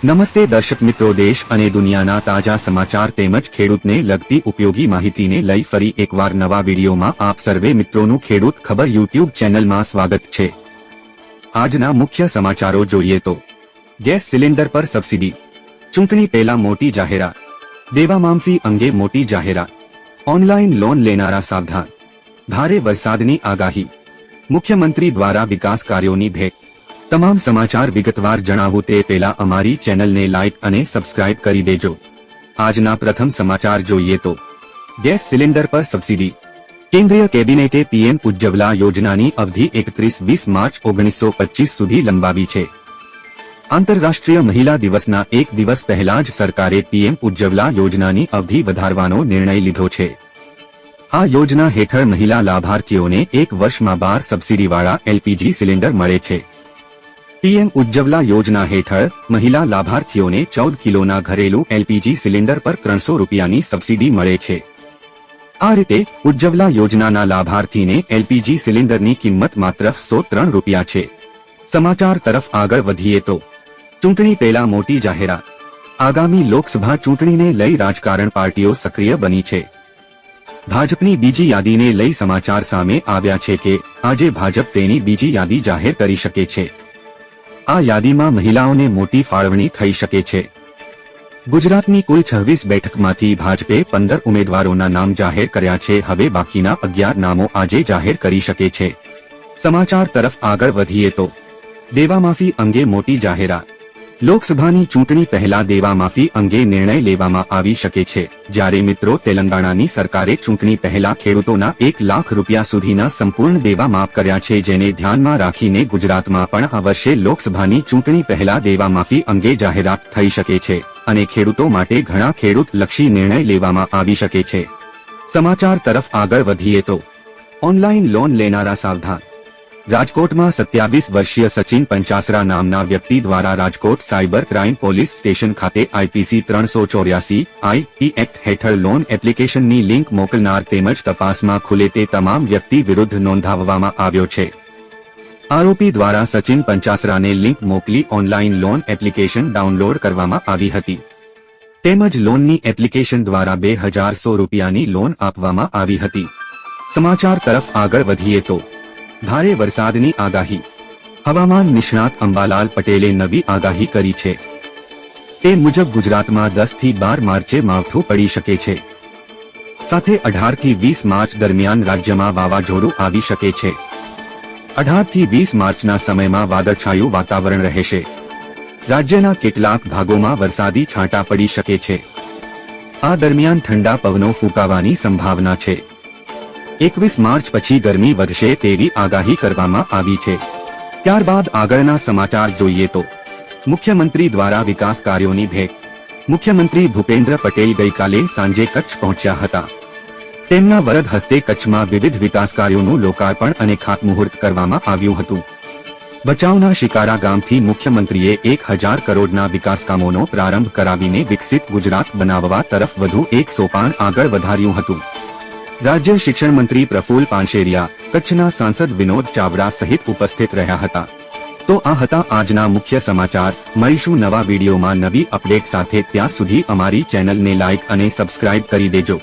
નમસ્તે દર્શક મિત્રો, દેશ અને દુનિયાના તાજા સમાચાર તેમજ ખેડૂતને લગતી ઉપયોગી માહિતીને લઈ ફરી એકવાર નવા વિડીયોમાં આપ સર્વે મિત્રોનું ખેડૂત ખબર યુટ્યુબ ચેનલમાં સ્વાગત છે. આજના મુખ્ય સમાચારો જોઈએ તો, ગેસ સિલિન્ડર પર સબસિડી, ચૂંટણી પહેલા મોટી જાહેરાત, દેવા માફી અંગે મોટી જાહેરાત, ઓનલાઈન લોન લેનારા સાવધાન, ભારે વરસાદની આગાહી, મુખ્યમંત્રી દ્વારા વિકાસ કાર્યોની ભેટ તમામ સમાચાર વિગતવાર જણાવું તે પહેલા અમારી ચેનલને લાઇક અને સબસ્ક્રાઇબ કરી દેજો. આજના પ્રથમ સમાચાર જોઈએ તો, ગેસ સિલિન્ડર પર સબસિડી. કેન્દ્રીય કેબિનેટે પીએમ ઉજ્જવલા યોજનાની અવધિ એકત્રીસ વીસ માર્ચ ઓગણીસો પચીસ સુધી લંબાવી છે. આંતરરાષ્ટ્રીય મહિલા દિવસના એક દિવસ પહેલા જ સરકારે પીએમ ઉજ્જવલા યોજનાની અવધિ વધારવાનો નિર્ણય લીધો છે. આ યોજના હેઠળ મહિલા લાભાર્થીઓને એક વર્ષમાં બાર સબસિડીવાળા એલપીજી સિલિન્ડર મળે છે. પીએમ ઉજ્જવલા યોજના હેઠળ મહિલા લાભાર્થીઓને ચૌદ કિલોના ઘરેલું એલપીજી સિલિન્ડર પર ત્રણસો રૂપિયાની સબસિડી મળે છે. આ રીતે ઉજ્જવલા યોજનાના લાભાર્થીને એલપીજી સિલિન્ડરની કિંમત માત્ર સો ત્રણ રૂપિયા છે. સમાચાર તરફ આગળ વધીએ તો, ચૂંટણી પહેલા મોટી જાહેરાત. આગામી લોકસભા ચૂંટણીને લઈ રાજકારણ પાર્ટીઓ સક્રિય બની છે. ભાજપની બીજી યાદીને લઈ સમાચાર સામે આવ્યા છે કે, આજે ભાજપ તેની બીજી યાદી જાહેર કરી શકે છે. આ યાદીમાં મહિલાઓને મોટી ફાળવણી થઈ શકે છે. ગુજરાતની કુલ છવ્વીસ બેઠકમાંથી ભાજપે પંદર ઉમેદવારોના નામ જાહેર કર્યા છે. હવે બાકીના અગિયાર નામો આજે જાહેર કરી શકે છે. સમાચાર તરફ આગળ વધીએ તો. દેવામાફી અંગે મોટી જાહેરાત. લોકસભાની ચૂંટણી પહેલા દેવામાફી અંગે નિર્ણય લેવામાં આવી શકે છે. જ્યારે મિત્રો તેલંગાણાની સરકારે ચૂંટણી પહેલા ખેડૂતોના એક લાખ રૂપિયા સુધીના સંપૂર્ણ દેવા માફ કર્યા છે જેને ધ્યાનમાં રાખીને ગુજરાતમાં પણ આ વર્ષે લોકસભાની ચૂંટણી પહેલા દેવામાફી અંગે જાહેરાત થઈ શકે છે અને ખેડૂતો માટે ઘણા ખેડૂત લક્ષી નિર્ણય લેવામાં આવી શકે છે. સમાચાર તરફ આગળ વધીએ તો, ઓનલાઈન લોન લેનારા સાવધાન રાજકોટમાં સત્યાવીસ વર્ષીય સચિન પંચાસરા નામના વ્યક્તિ દ્વારા Rajkot cyber crime police station ખાતે આઈપીસી ત્રણસો ચોર્યાસી આઈપી એક્ટ હેઠળ લોન એપ્લિકેશનની લિંક મોકલનાર તેમજ તપાસમાં ખુલે તે તમામ વ્યક્તિ વિરુદ્ધ નોંધાવવામાં આવ્યો છે. આરોપી દ્વારા સચિન પંચાસરાને લિંક મોકલી ઓનલાઈન લોન એપ્લિકેશન ડાઉનલોડ કરવામાં આવી હતી. તેમજ લોનની એપ્લિકેશન દ્વારા બે હજાર સો રૂપિયાની લોન આપવામાં આવી હતી. સમાચાર તરફ આગળ વધીએ તો ભારે વરસાદની આગાહી. હવામાન નિષ્ણાત અંબાલાલ પટેલે નવી આગાહી કરી છે. તે મુજબ ગુજરાતમાં દસથી બાર માર્ચે માવઠું પડી શકે છે. સાથે અઢારથી વીસ માર્ચ દરમિયાન રાજ્યમાં વાવાઝોડું આવી શકે છે. અઢારથી વીસ માર્ચના સમયમાં વાદળછાયું વાતાવરણ રહેશે. રાજ્યના કેટલાક ભાગોમાં વરસાદી છાંટા પડી શકે છે. આ દરમિયાન ઠંડા પવનો ફૂંકાવાની સંભાવના છે. એકવીસ માર્ચ પછી ગરમી વધશે તેવી આગાહી કરવામાં આવી છે. ત્યારબાદ આગળના સમાચાર જોઈએ તો, મુખ્યમંત્રી દ્વારા વિકાસ કાર્યોની ભેટ. મુખ્યમંત્રી ભૂપેન્દ્ર પટેલ ગઈકાલે સાંજે કચ્છ પહોંચ્યા હતા. તેમના વરદ હસ્તે કચ્છમાં વિવિધ વિકાસ કાર્યોનું લોકાર્પણ અને ખાતમુહૂર્ત કરવામાં આવ્યું હતું. બચાવના શિકારા ગામથી મુખ્યમંત્રીએ એક હજાર કરોડના વિકાસ કામોનો પ્રારંભ કરાવીને વિકસિત ગુજરાત બનાવવા તરફ વધુ એક સોપાન આગળ વધાર્યું હતું. રાજ્ય શિક્ષણ મંત્રી પ્રફુલ પાનશેરિયા, કચ્છના સાંસદ વિનોદ ચાવડા સહિત ઉપસ્થિત રહ્યા હતા. તો આ હતા આજના મુખ્ય સમાચાર. મળીશું નવા વિડીયોમાં નવી અપડેટ સાથે ત્યાં સુધી અમારી ચેનલને લાઇક અને સબસ્ક્રાઇબ કરી દેજો.